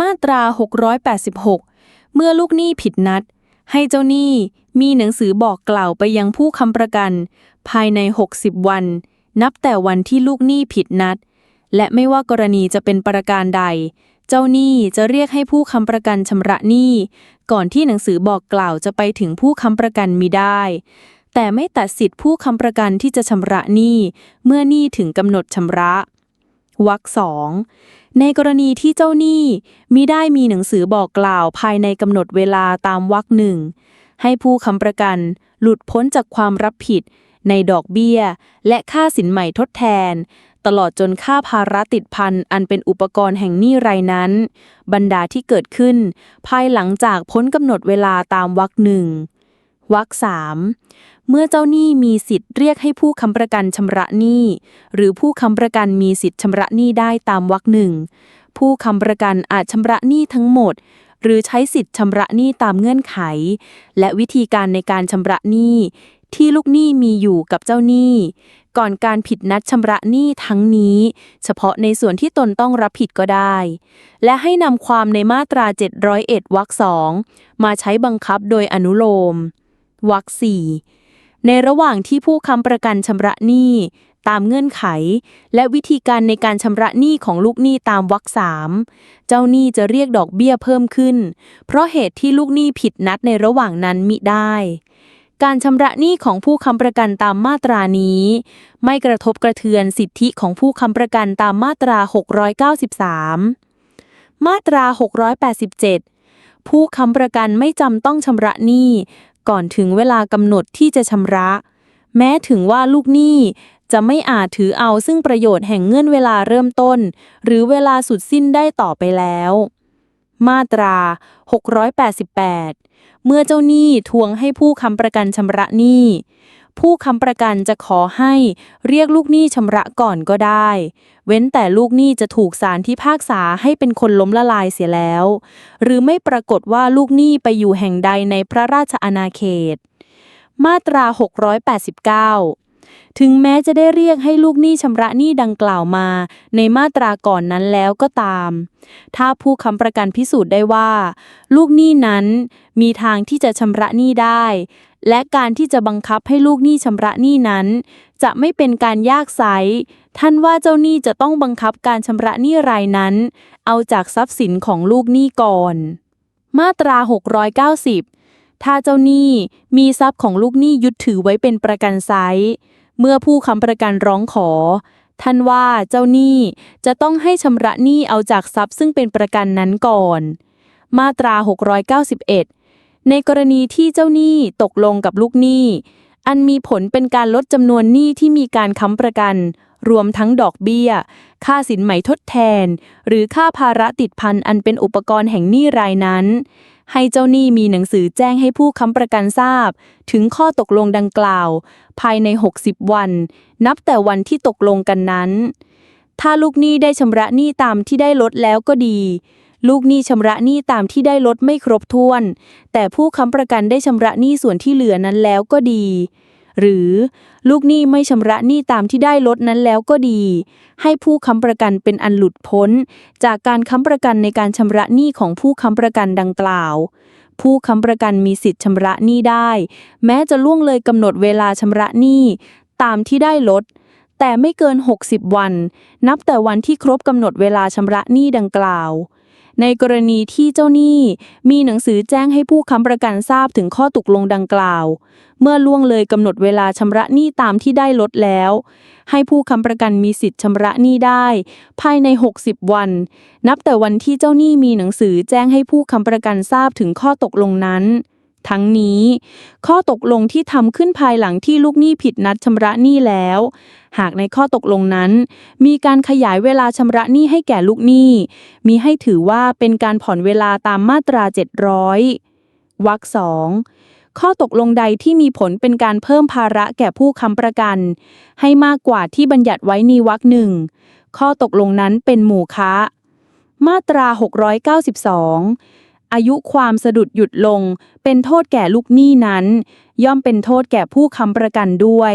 มาตรา 686 เมื่อลูกหนี้ผิดนัด ให้เจ้าหนี้มีหนังสือบอกกล่าวไปยังผู้ค้ำประกัน ภายใน 60 วัน นับแต่วันที่ลูกหนี้ผิดนัด และไม่ว่ากรณีจะเป็นประการใด เจ้าหนี้จะเรียกให้ผู้ค้ำประกันชำระหนี้ ก่อนที่หนังสือบอกกล่าวจะไปถึงผู้ค้ำประกันมิได้ แต่ไม่ตัดสิทธิผู้ค้ำประกันที่จะชำระหนี้เมื่อหนี้ถึงกำหนดชำระ วรรคสองในกรณีที่เจ้าหนี้มิได้มีหนังสือบอกกล่าวภายในกำหนดเวลาตามวรรคหนึ่งให้ผู้ค้ำประกัน หลุดพ้นจากความรับผิด ในดอกเบี้ย และค่าสินใหม่ทดแทน ตลอดจนค่าภาระติดพันอันเป็นอุปกรณ์แห่งหนี้รายนั้น บรรดาที่เกิดขึ้น ภายหลังจากพ้นกำหนดเวลาตามวรรคหนึ่ง วรรคสามเมื่อเจ้าหนี้มีสิทธิ์เรียกให้ผู้ค้ำประกันชำระหนี้ หรือผู้ค้ำประกันมีสิทธิ์ชำระหนี้ได้ตามวรรคหนึ่งผู้ค้ำประกันอาจชำระหนี้ทั้งหมด หรือใช้สิทธิ์ชำระหนี้ตามเงื่อนไข และวิธีการในการชำระหนี้ที่ลูกหนี้มีอยู่กับเจ้าหนี้ ก่อนการผิดนัดชำระหนี้ทั้งนี้ เฉพาะในส่วนที่ตนต้องรับผิดก็ได้ และให้นำความในมาตรา 701วรรคสองมาใช้บังคับโดยอนุโลม วรรคสี่ในระหว่างที่ผู้ค้ำประกันชำระหนี้ ตามเงื่อนไข และวิธีการในการชำระหนี้ของลูกหนี้ตามวรรคสามเจ้าหนี้จะเรียกดอกเบี้ยเพิ่มขึ้น เพราะเหตุที่ลูกหนี้ผิดนัดในระหว่างนั้นมิได้ การชำระหนี้ของผู้ค้ำประกันตามมาตรานี้ ไม่กระทบกระเทือนสิทธิของผู้ค้ำประกันตามมาตรา 693 มาตรา 687ผู้ค้ำประกันไม่จำต้องชำระหนี้ ก่อนถึงเวลากำหนดที่จะชำระ แม้ถึงว่าลูกหนี้จะไม่อาจถือเอาซึ่งประโยชน์แห่งเงื่อนเวลาเริ่มต้น หรือเวลาสุดสิ้นได้ต่อไปแล้ว มาตรา 688 เมื่อเจ้าหนี้ทวงให้ผู้ค้ำประกันชำระหนี้ ผู้ค้ำประกันจะขอให้เรียกลูกหนี้ชำระก่อนก็ได้ เว้นแต่ลูกหนี้จะถูกศาลที่ภากษาให้เป็นคนล้มละลายเสียแล้ว หรือไม่ปรากฏว่าลูกหนี้ไปอยู่แห่งใดในพระราชอาณาเขต มาตรา 689 ถึงแม้จะได้เรียกให้ลูกหนี้ชำระหนี้ดังกล่าวมา ในมาตราก่อนนั้นแล้วก็ตาม ถ้าผู้ค้ำประกันพิสูจน์ได้ว่า ลูกหนี้นั้นมีทางที่จะชำระหนี้ได้ และการที่จะบังคับให้ลูกหนี้ชำระหนี้นั้น จะไม่เป็นการยากไซท่านว่าเจ้าหนี้จะต้องบังคับการชำระหนี้รายนั้น เอาจากทรัพย์สินของลูกหนี้ก่อน มาตรา 690 ถ้าเจ้าหนี้มีทรัพย์ของลูกหนี้ยึดถือไว้เป็นประกันไซเมื่อผู้ค้ำประกันร้องขอ ท่านว่าเจ้าหนี้จะต้องให้ชำระหนี้เอาจากทรัพย์ซึ่งเป็นประกันนั้นก่อน มาตรา 691 ในกรณีที่เจ้าหนี้ตกลงกับลูกหนี้ อันมีผลเป็นการลดจำนวนหนี้ที่มีการค้ำประกัน รวมทั้งดอกเบี้ย ค่าสินไหมทดแทน หรือค่าภาระติดพันอันเป็นอุปกรณ์แห่งหนี้รายนั้น ให้เจ้าหนี้มีหนังสือแจ้งให้ผู้ค้ำประกันทราบ ถึงข้อตกลงดังกล่าว ภายใน 60 วัน นับแต่วันที่ตกลงกันนั้น ถ้าลูกหนี้ได้ชำระหนี้ตามที่ได้ลดแล้วก็ดี ลูกหนี้ชำระหนี้ตามที่ได้ลดไม่ครบถ้วน แต่ผู้ค้ำประกันได้ชำระหนี้ส่วนที่เหลือนั้นแล้วก็ดี หรือลูกหนี้ไม่ชำระหนี้ตามที่ได้ลดนั้นแล้วก็ดี ให้ผู้ค้ำประกันเป็นอันหลุดพ้น จากการค้ำประกันในการชำระหนี้ของผู้ค้ำประกันดังกล่าว ผู้ค้ำประกันมีสิทธิ์ชำระหนี้ได้ แม้จะล่วงเลยกำหนดเวลาชำระหนี้ตามที่ได้ลด แต่ไม่เกิน 60 วัน นับแต่วันที่ครบกำหนดเวลาชำระหนี้ดังกล่าว ในกรณีที่เจ้าหนี้มีหนังสือแจ้งให้ผู้ค้ำประกันทราบถึงข้อตกลงดังกล่าว เมื่อล่วงเลยกำหนดเวลาชำระหนี้ตามที่ได้ลดแล้ว ให้ผู้ค้ำประกันมีสิทธิ์ชำระหนี้ได้ ภายใน 60 วัน นับแต่วันที่เจ้าหนี้มีหนังสือแจ้งให้ผู้ค้ำประกันทราบถึงข้อตกลงนั้น ทั้งนี้ ข้อตกลงที่ทำขึ้นภายหลังที่ลูกหนี้ผิดนัดชำระหนี้แล้ว หากในข้อตกลงนั้น มีการขยายเวลาชำระหนี้ให้แก่ลูกหนี้ มีให้ถือว่าเป็นการผ่อนเวลาตามมาตรา 700วรรคสองข้อตกลงใดที่มีผลเป็นการเพิ่มภาระแก่ผู้ค้ำประกัน ให้มากกว่าที่บัญญัติไว้ในวรรคหนึ่งข้อตกลงนั้นเป็นหมู่ค้า มาตรา 692 อายุความสะดุดหยุดลง เป็นโทษแก่ลูกหนี้นั้น ย่อมเป็นโทษแก่ผู้ค้ำประกันด้วย